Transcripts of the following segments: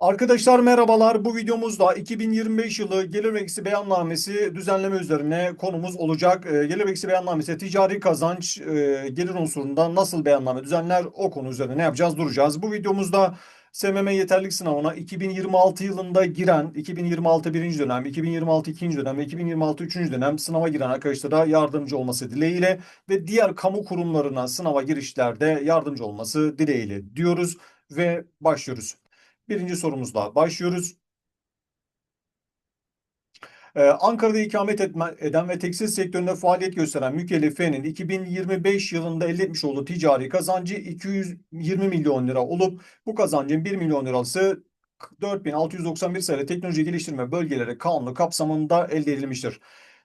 Arkadaşlar merhabalar. Bu videomuzda 2025 yılı gelir vergisi beyannamesi düzenleme üzerine konumuz olacak. Ee, Gelir vergisi beyannamesi ticari kazanç e, gelir unsurunda nasıl beyanname düzenler o konu üzerine ne yapacağız duracağız. Bu videomuzda SMM yeterlilik sınavına 2026 yılında giren 2026 birinci dönem, 2026 ikinci dönem ve 2026 üçüncü dönem sınava giren arkadaşlara yardımcı olması dileğiyle ve diğer kamu kurumlarına sınava girişlerde yardımcı olması dileğiyle diyoruz ve başlıyoruz. Birinci sorumuzla başlıyoruz. Ee, Ankara'da ikamet etme, eden ve tekstil sektöründe faaliyet gösteren mükellefenin 2025 yılında elde etmiş olduğu ticari kazancı 220 milyon lira olup bu kazancın 1 milyon lirası 4691 sayılı teknoloji geliştirme bölgeleri kanunu kapsamında elde edilmiştir.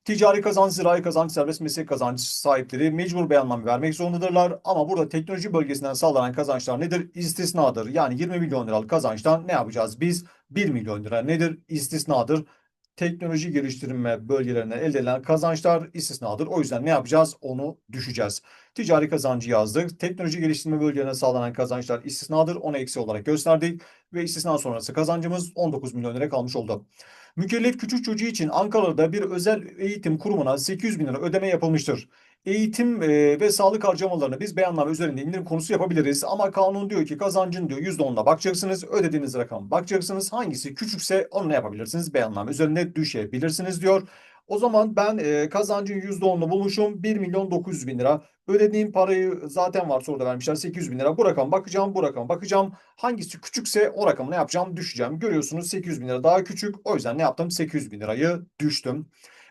Ticari kazanç, zirai kazanç, serbest meslek kazanç sahipleri mecbur beyanname vermek zorundadırlar. Ama burada teknoloji bölgesinden sağlanan kazançlar nedir? İstisnadır. Yani 20 milyon liralık kazançtan ne yapacağız? Biz 1 milyon lira nedir? İstisnadır. Teknoloji geliştirme bölgelerinden elde edilen kazançlar istisnadır. O yüzden ne yapacağız? Onu düşeceğiz. Ticari kazancı yazdık. Teknoloji geliştirme bölgelerine sağlanan kazançlar istisnadır. Onu eksi olarak gösterdik. Ve istisna sonrası kazancımız 19 milyon lira kalmış oldu. Mükellef küçük çocuğu için Ankara'da bir özel eğitim kurumuna 800 bin lira ödeme yapılmıştır. Eğitim e, ve sağlık harcamalarını biz beyanname üzerinde indirim konusu yapabiliriz. Ama kanun diyor ki kazancın diyor %10'una bakacaksınız. Ödediğiniz rakam bakacaksınız. Hangisi küçükse onu ne yapabilirsiniz? Beyanname üzerinde düşebilirsiniz diyor. O zaman ben e, kazancın %10'unu bulmuşum. 1 milyon 900 bin lira. Ödediğim parayı zaten var soruda vermişler 800 bin lira. Bu rakam bakacağım, bu rakam bakacağım. Hangisi küçükse o rakamı ne yapacağım? Düşeceğim. Görüyorsunuz 800 bin lira daha küçük. O yüzden ne yaptım? 800 bin lirayı düştüm.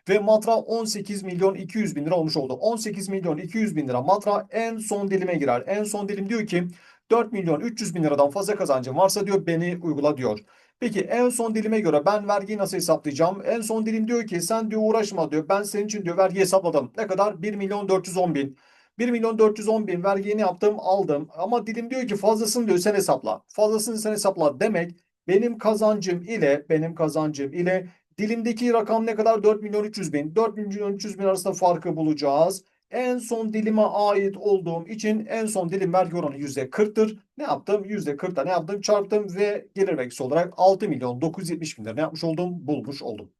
Ve matra 18 milyon 200 bin lira olmuş oldu. 18 milyon 200 bin lira matra en son dilime girer. En son dilim diyor ki 4 milyon 300 bin liradan fazla kazancım varsa diyor beni uygula diyor. Peki en son dilime göre ben vergiyi nasıl hesaplayacağım? En son dilim diyor ki sen diyor uğraşma diyor. Ben senin için diyor vergi hesapladım. Ne kadar? 1 milyon 410 bin. 1 milyon 410 bin vergini yaptım aldım. Ama dilim diyor ki fazlasını diyor sen hesapla. Fazlasını sen hesapla demek benim kazancım ile benim kazancım ile dilimdeki rakam ne kadar? 4 milyon 300 bin. 4 milyon 300 bin arasında farkı bulacağız. En son dilime ait olduğum için en son dilim vergi oranı %40'tır. Ne yaptım? %40'da ne yaptım? Çarptım ve gelir vergisi olarak 6 milyon 970 bin lira ne yapmış oldum? Bulmuş oldum.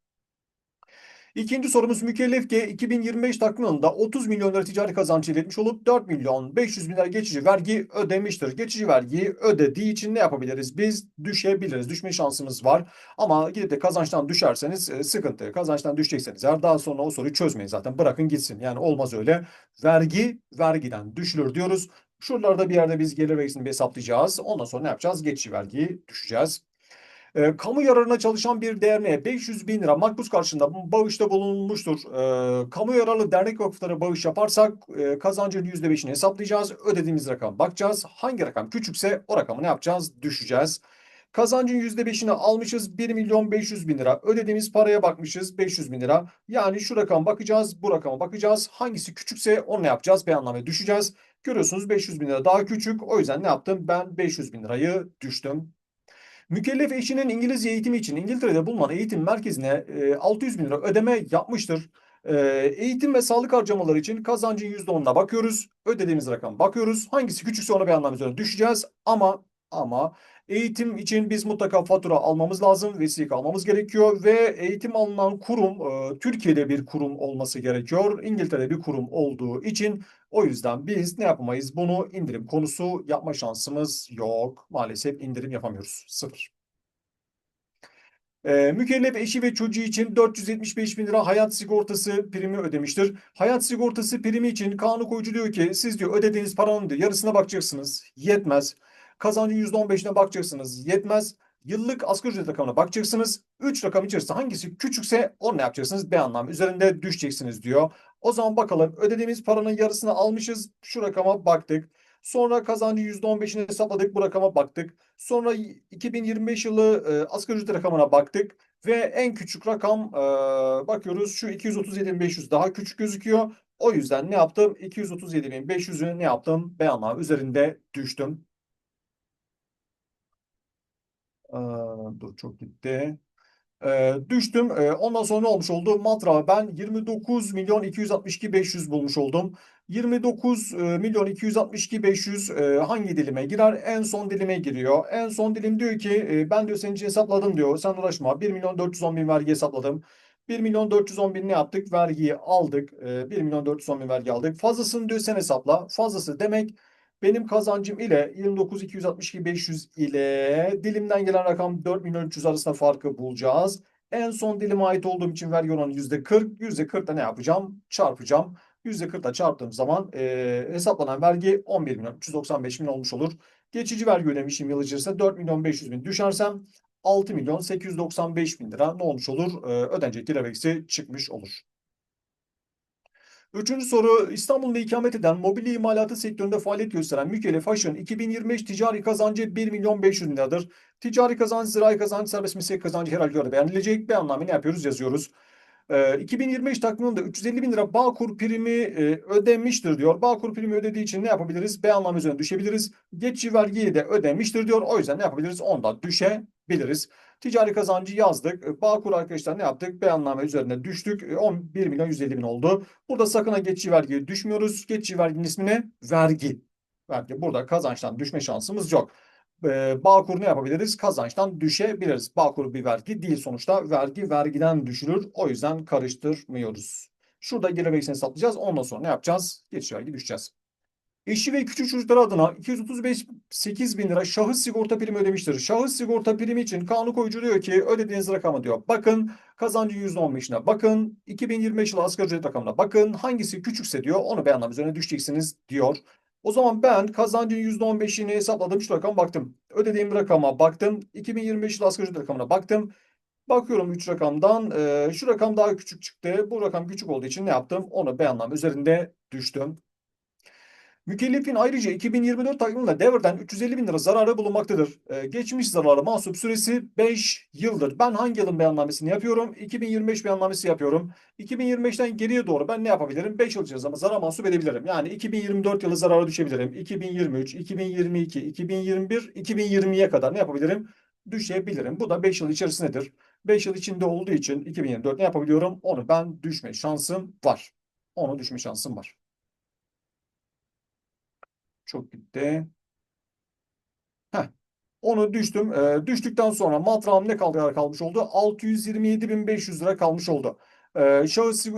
İkinci sorumuz mükellef G 2025 takvim yılında 30 milyon lira ticari kazanç elde etmiş olup 4 milyon 500 bin lira geçici vergi ödemiştir. Geçici vergiyi ödediği için ne yapabiliriz? Biz düşebiliriz. Düşme şansımız var. Ama gidip de kazançtan düşerseniz e, sıkıntı. Kazançtan düşecekseniz eğer daha sonra o soruyu çözmeyin zaten. Bırakın gitsin. Yani olmaz öyle. Vergi vergiden düşülür diyoruz. Şuralarda bir yerde biz gelir vergisini bir hesaplayacağız. Ondan sonra ne yapacağız? Geçici vergiyi düşeceğiz. E, kamu yararına çalışan bir derneğe 500 bin lira makbuz karşılığında bağışta bulunmuştur. E, kamu yararlı dernek vakıflara bağış yaparsak e, kazancın %5'ini hesaplayacağız. Ödediğimiz rakam bakacağız. Hangi rakam küçükse o rakamı ne yapacağız? Düşeceğiz. Kazancın %5'ini almışız 1 milyon 500 bin lira. Ödediğimiz paraya bakmışız 500 bin lira. Yani şu rakam bakacağız bu rakama bakacağız. Hangisi küçükse onu ne yapacağız? Beyannameye düşeceğiz. Görüyorsunuz 500 bin lira daha küçük. O yüzden ne yaptım? Ben 500 bin lirayı düştüm. Mükellef eşinin İngilizce eğitimi için İngiltere'de bulunan eğitim merkezine 600 bin lira ödeme yapmıştır. Eğitim ve sağlık harcamaları için kazancın %10'una bakıyoruz. Ödediğimiz rakam bakıyoruz. Hangisi küçükse ona beyanlame üzerine düşeceğiz. Ama ama eğitim için biz mutlaka fatura almamız lazım. Vesika almamız gerekiyor ve eğitim alınan kurum Türkiye'de bir kurum olması gerekiyor. İngiltere'de bir kurum olduğu için o yüzden biz ne yapamayız? Bunu indirim konusu yapma şansımız yok. Maalesef indirim yapamıyoruz. Sıfır. E, mükellef eşi ve çocuğu için 475 bin lira hayat sigortası primi ödemiştir. Hayat sigortası primi için kanun koyucu diyor ki siz diyor ödediğiniz paranın diyor yarısına bakacaksınız. Yetmez. Kazancın %15'ine bakacaksınız. Yetmez. Yıllık asgari ücret rakamına bakacaksınız. 3 rakam içerisinde hangisi küçükse onu ne yapacaksınız? Beyanname üzerinde düşeceksiniz diyor. O zaman bakalım ödediğimiz paranın yarısını almışız. Şu rakama baktık. Sonra kazancı %15'ini hesapladık. Bu rakama baktık. Sonra 2025 yılı e, asgari ücret rakamına baktık. Ve en küçük rakam e, bakıyoruz şu 237.500 daha küçük gözüküyor. O yüzden ne yaptım? 237.500'ü ne yaptım? Beyanname üzerinde düştüm. Aa, dur çok gitti. Ee, düştüm. Ee, ondan sonra ne olmuş oldu? Matrağı ben 29 milyon 262 500 bulmuş oldum. 29 e, milyon 262 500 e, hangi dilime girer? En son dilime giriyor. En son dilim diyor ki e, ben diyor senin için hesapladım diyor. Sen uğraşma. 1 milyon 410 bin vergi hesapladım. 1 milyon 410 bin ne yaptık? Vergiyi aldık. E, 1 milyon 410 bin vergi aldık. Fazlasını diyor sen hesapla. Fazlası demek benim kazancım ile 29 262 500 ile dilimden gelen rakam 4 milyon 300 arasında farkı bulacağız. En son dilime ait olduğum için vergi oranı %40. %40'da ne yapacağım? Çarpacağım. %40'la çarptığım zaman e, hesaplanan vergi 11 milyon 395 bin olmuş olur. Geçici vergi ödemişim yıl içerisinde 4 milyon 500 bin düşersem 6 milyon 895 bin lira ne olmuş olur? E, ödenecek gireveksi çıkmış olur. Üçüncü soru İstanbul'da ikamet eden mobilya imalatı sektöründe faaliyet gösteren Mükellef Haş'ın 2025 ticari kazancı 1 milyon 500 bin liradır. Ticari kazanç, zirai kazanç, serbest meslek kazancı her halükarda beğenilecek. Beyanname ne yapıyoruz? Yazıyoruz. Ee, 2025 takviminde 350 bin lira Bağkur primi e, ödemiştir diyor. Bağkur primi ödediği için ne yapabiliriz? Beyanname üzerine düşebiliriz. Geçici vergiyi de ödemiştir diyor. O yüzden ne yapabiliriz? Ondan düşebiliriz. Ticari kazancı yazdık. E, Bağkur arkadaşlar ne yaptık? Beyanname üzerine düştük. E, 11 milyon 150 bin oldu. Burada sakın ha geçici vergiye düşmüyoruz. Geçici verginin ismi ne? Vergi. Vergi. Burada kazançtan düşme şansımız yok. Ee, Bağkur ne yapabiliriz? Kazançtan düşebiliriz. Bağkur bir vergi değil sonuçta. Vergi vergiden düşülür. O yüzden karıştırmıyoruz. Şurada gelir vergisini hesaplayacağız. Ondan sonra ne yapacağız? Geçici vergi düşeceğiz. Eşi ve küçük çocukları adına 235 8 bin lira şahıs sigorta primi ödemiştir. Şahıs sigorta primi için kanun koyucu diyor ki ödediğiniz rakama diyor. Bakın kazancı %15'ine bakın. 2025 yılı asgari ücret rakamına bakın. Hangisi küçükse diyor onu beyanname üzerine düşeceksiniz diyor. O zaman ben kazancın %15'ini hesapladım. Şu rakama baktım. Ödediğim rakama baktım. 2025 yılı asgari ücret rakamına baktım. Bakıyorum 3 rakamdan. e, şu rakam daha küçük çıktı. Bu rakam küçük olduğu için ne yaptım? Onu beyanname üzerinde düştüm. Mükellefin ayrıca 2024 takviminde devreden 350 bin lira zararı bulunmaktadır. Ee, geçmiş zararı mahsup süresi 5 yıldır. Ben hangi yılın beyannamesini yapıyorum? 2025 beyannamesi yapıyorum. 2025'ten geriye doğru ben ne yapabilirim? 5 yıl içerisinde zarar mahsup edebilirim. Yani 2024 yılı zarara düşebilirim. 2023, 2022, 2021, 2020'ye kadar ne yapabilirim? Düşebilirim. Bu da 5 yıl içerisindedir. 5 yıl içinde olduğu için 2024 ne yapabiliyorum? Onu ben düşme şansım var. Onu düşme şansım var. Çok gitti. Heh. Onu düştüm. Ee, düştükten sonra matrağım ne kadar kalmış oldu? 627.500 lira kalmış oldu. Ee, şahıs e,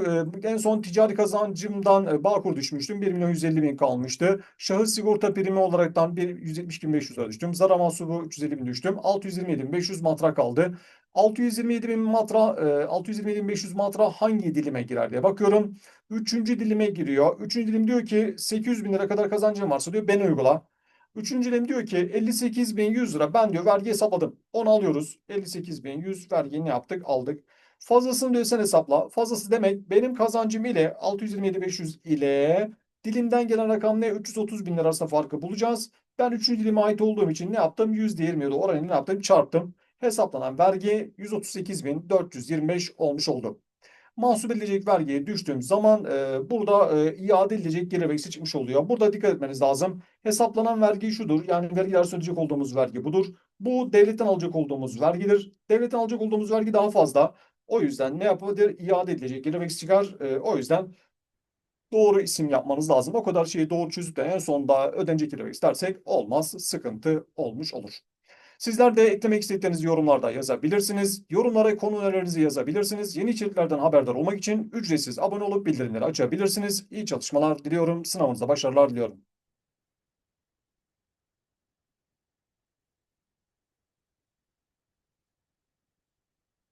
en son ticari kazancımdan e, Bağkur düşmüştüm. 1 milyon 150 bin kalmıştı. Şahıs sigorta primi olaraktan bir 172.500 lira düştüm. Zarar mahsubu 350 bin düştüm. 627.500 matra kaldı. 627 bin matra, e, 627.500 matra hangi dilime girer diye bakıyorum. Üçüncü dilime giriyor. Üçüncü dilim diyor ki 800 bin lira kadar kazancım varsa diyor beni uygula. Üçüncü dilim diyor ki 58.100 lira ben diyor vergi hesapladım. Onu alıyoruz. 58.100 vergiyi ne yaptık? Aldık. Fazlasını diyor sen hesapla. Fazlası demek benim kazancım ile 627.500 ile dilimden gelen rakam ne? 330 bin lira arasında farkı bulacağız. Ben üçüncü dilime ait olduğum için ne yaptım? %27 oranını ne yaptım? Çarptım. Hesaplanan vergi 138.425 olmuş oldu. Mahsup edilecek vergiye düştüğüm zaman e, burada e, iade edilecek gelir vergisi çıkmış oluyor. Burada dikkat etmeniz lazım. Hesaplanan vergi şudur. Yani vergiler ödeyecek olduğumuz vergi budur. Bu devletten alacak olduğumuz vergidir. Devletten alacak olduğumuz vergi daha fazla. O yüzden ne yapılır? İade edilecek gelir vergisi çıkar. E, o yüzden doğru isim yapmanız lazım. O kadar şeyi doğru çözüp de en sonda ödenecek gelir vergisi dersek olmaz. Sıkıntı olmuş olur. Sizler de eklemek istediklerinizi yorumlarda yazabilirsiniz. Yorumlara konu önerilerinizi yazabilirsiniz. Yeni içeriklerden haberdar olmak için ücretsiz abone olup bildirimleri açabilirsiniz. İyi çalışmalar diliyorum. Sınavınızda başarılar diliyorum.